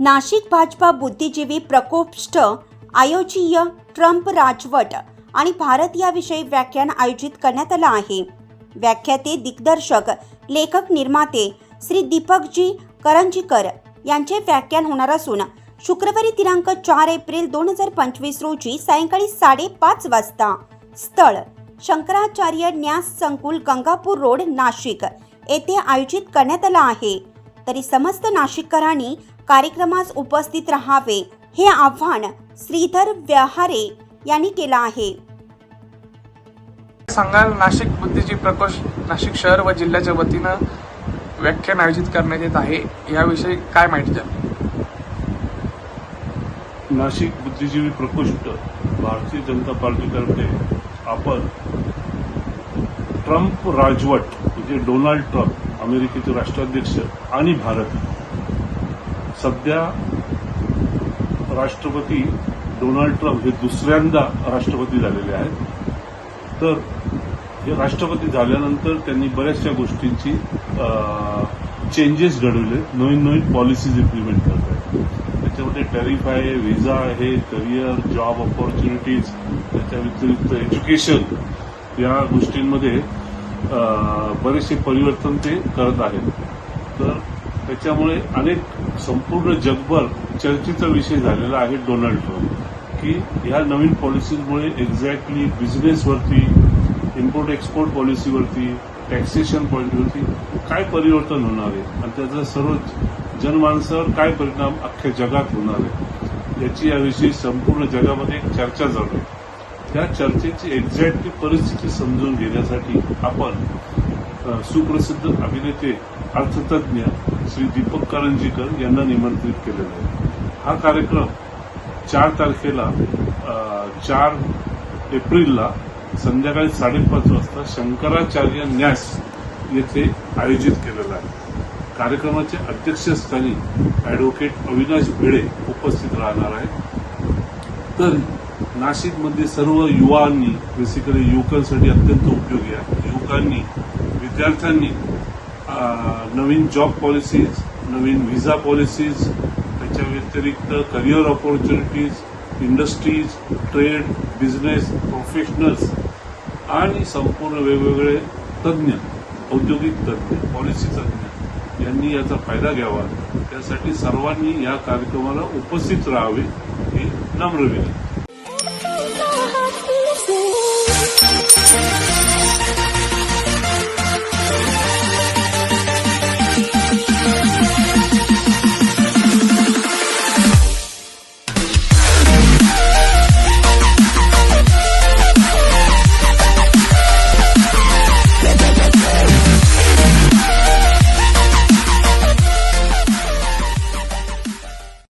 नाशिक भाजपा बुद्धिजीवी प्रकोष्ठ आयोजीय ट्रम्प राजवट आणि भारत याविषयी व्याख्यान आयोजित करण्यात आलं आहे. व्याख्याते दिग्दर्शक लेखक निर्माते श्री दीपकजी करंजीकर यांचे व्याख्यान होणार असून शुक्रवारी दिनांक चार एप्रिल दोन हजार पंचवीस रोजी सायंकाळी साडेपाच वाजता स्थळ शंकराचार्य न्यास संकुल गंगापूर रोड नाशिक येथे आयोजित करण्यात आला आहे. तरी समस्त नाशिककरांनी कार्यक्रमास उपस्थित राहावे हे आव्हान श्रीधर व्यहारे यांनी केलं आहे. सांगाल नाशिक बुद्धिजी प्रकोष्ठ नाशिक शहर व जिल्ह्याच्या वतीनं व्याख्यान आयोजित करण्यात येत आहे. याविषयी काय माहिती द्या नाशिक बुद्धिजीवी प्रकोष्ठ भारतीय जनता पार्टीतर्फे आपण ट्रम्प राजवट म्हणजे डोनाल्ड ट्रम्प अमेरिकेचे राष्ट्राध्यक्ष आणि भारत सध्या राष्ट्रपती डोनाल्ड ट्रम्प हे दुसऱ्यांदा राष्ट्रपती झालेले आहेत. तर हे राष्ट्रपती झाल्यानंतर त्यांनी बऱ्याचशा गोष्टींची चेंजेस घडवले नवीन नवीन पॉलिसीज इम्प्लिमेंट करत आहेत. त्याच्यामध्ये टॅरिफ आहे व्हिसा आहे करिअर जॉब ऑपॉर्च्युनिटीज त्याच्या व्यतिरिक्त एज्युकेशन या गोष्टींमध्ये बरेचसे परिवर्तन ते करत आहेत. तर त्याच्यामुळे अनेक संपूर्ण जगभर चर्चेचा विषय झालेला आहे डोनाल्ड ट्रम्प की ह्या नवीन पॉलिसीजमुळे एक्झॅक्टली बिझनेसवरती इम्पोर्ट एक्सपोर्ट पॉलिसीवरती टॅक्सेशन पॉलिसीवरती काय परिवर्तन होणार आहे? आणि त्याचा सर्व जनमानसावर काय परिणाम अख्ख्या जगात होणार आहे? याची याविषयी संपूर्ण जगामध्ये एक चर्चा झाली आहे. त्या चर्चेची एक्झॅक्टली परिस्थिती समजून घेण्यासाठी आपण सुप्रसिद्ध अभिनेते अर्थतज्ञ श्री दीपक करंजीकर यांना निमंत्रित केलेलं आहे. हा कार्यक्रम चार तारखेला चार एप्रिलला संध्याकाळी साडेपाच वाजता शंकराचार्य न्यास येथे आयोजित केलेला आहे. कार्यक्रमाच्या अध्यक्षस्थानी ॲडव्होकेट अविनाश भिडे उपस्थित राहणार आहे तर नाशिकमध्ये सर्व युवांनी बेसिकली युवकांसाठी अत्यंत उपयोगी आहे. युवकांनी विद्यार्थ्यांनी नवीन जॉब पॉलिसीज नवीन व्हिसा पॉलिसीज त्याच्या व्यतिरिक्त career opportunities industries trade business professionals आणि संपूर्ण वेगवेगळे तज्ज्ञ औद्योगिक तज्ज्ञ पॉलिसी तज्ज्ञ यांनी याचा फायदा घ्यावा. त्यासाठी सर्वांनी या कार्यक्रमाला उपस्थित राहावे ही नम्र विनंती.